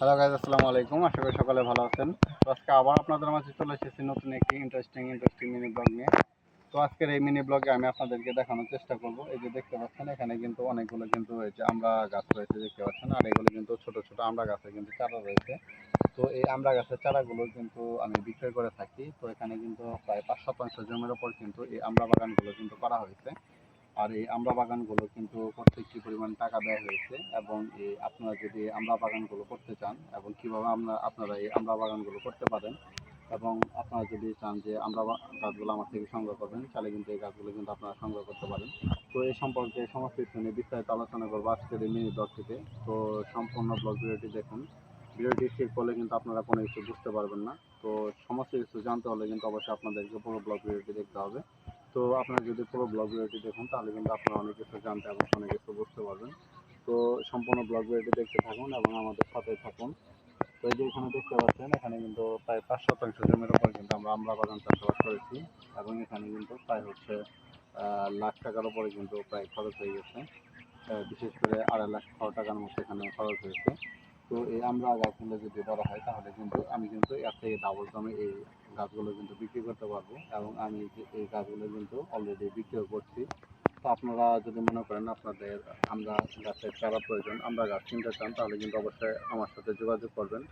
Hello guys আসসালামু আলাইকুম। আশা করি সকালে ভালো আছেন। তো আজকে আবার আপনাদের মাঝে চলে এসেছি নতুন একটি ইন্টারেস্টিং ইন্টারেস্টিং মিনি ব্লগ নিয়ে। তো আজকের এই মিনি ব্লগে আমি আপনাদেরকে দেখানোর চেষ্টা করব। এই যে দেখতে পাচ্ছেন, এখানে কিন্তু অনেকগুলো কিন্তু রয়েছে আমরা গাছ রয়েছে, দেখতে পাচ্ছেন। আর এগুলো কিন্তু ছোট ছোট আমরা গাছের কিন্তু চারা রয়েছে। তো এই আমরা গাছের চারাগুলো কিন্তু আমি বিক্রয় করে থাকি। তো এখানে কিন্তু প্রায় পাঁচ শতাংশ জমির ওপর কিন্তু এই আমরা বাগানগুলো কিন্তু করা হয়েছে। আর এই আমরা বাগানগুলো কিন্তু করতে কি পরিমাণ টাকা দেওয়া হয়েছে এবং এই আপনারা যদি আমরা বাগানগুলো করতে চান এবং কীভাবে আমরা আপনারা এই আমরা বাগানগুলো করতে পারেন এবং আপনারা যদি চান যে আমরা গাছগুলো আমার থেকে সংগ্রহ করবেন, তাহলে কিন্তু এই গাছগুলো কিন্তু আপনারা সংগ্রহ করতে পারেন। তো এই সম্পর্কে সমস্ত কিছু নিয়ে বিস্তারিত আলোচনা করব আজকের এই মিনি ব্লগটিতে তো সম্পূর্ণ ব্লগ ভিডিওটি দেখুন। ভিডিওটি ঠিক করলে কিন্তু আপনারা কোনো কিছু বুঝতে পারবেন না। তো সমস্ত কিছু জানতে হলে কিন্তু অবশ্যই আপনাদেরকে পুরো ব্লগ ভিডিওটি দেখতে হবে। তো আপনারা যদি পুরো ব্লগ ভিডিওটি দেখুন, তাহলে কিন্তু আপনারা অনেক কিছু জানতে এবং অনেক কিছু বুঝতে পারবেন। তো সম্পূর্ণ ব্লগ ভিডিওটি দেখতে থাকুন এবং আমাদের সাথে থাকুন। তো এই যে এখানে দেখতে পাচ্ছেন, এখানে কিন্তু প্রায় পাঁচ শতাংশ জমির উপর কিন্তু আমরা আমলা বাগান চাষাবাদ করেছি এবং এখানে কিন্তু প্রায় হচ্ছে লাখ টাকার উপরে কিন্তু প্রায় খরচ হয়ে গেছে। বিশেষ করে আড়াই লাখ টাকার মতো এখানে খরচ হয়েছে। তো এই আমরা গাছগুলো যদি বড় হয়, তাহলে কিন্তু আমি কিন্তু এর থেকে ডাবল দামে এই গাছগুলো কিন্তু বিক্রি করতে পারব এবং আমি এই গাছগুলো কিন্তু অলরেডি বিক্রিও করছি। তো আপনারা যদি মনে করেন আপনাদের আমরা গাছের চারা প্রয়োজন, আমরা গাছ কিনতে চান, তাহলে কিন্তু অবশ্যই আমার সাথে যোগাযোগ করবেন।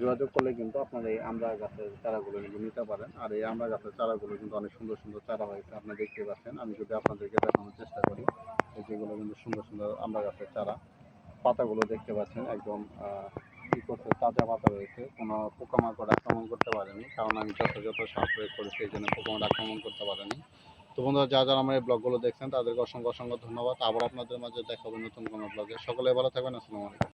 যোগাযোগ করলে কিন্তু আপনারা এই আমরা গাছের চারাগুলো কিন্তু নিতে পারেন। আর এই আমরা গাছের চারাগুলো কিন্তু অনেক সুন্দর সুন্দর চারা হয়েছে, আপনি দেখতে পাচ্ছেন। আমি যদি আপনাদেরকে দেখানোর চেষ্টা করি যেগুলো কিন্তু সুন্দর সুন্দর আমরা গাছের চারা, পাতাগুলো দেখতে পাচ্ছেন, একদম কি করছে তাজা পাতা রয়েছে। কোনো পোকামাকড় আক্রমণ করতে পারেনি, কারণ আমি যথাযথ সার প্রয়োগ করেছি, এই জন্য পোকামাকড় আক্রমণ করতে পারেনি। তো বন্ধুরা যা যারা আমার এই ব্লগগুলো দেখছেন, তাদেরকে অসংখ্য অসংখ্য ধন্যবাদ। আবার আপনাদের মাঝে দেখা হবে নতুন কোনো ব্লগে। সকলে ভালো থাকবেন, আসসালামু আলাইকুম।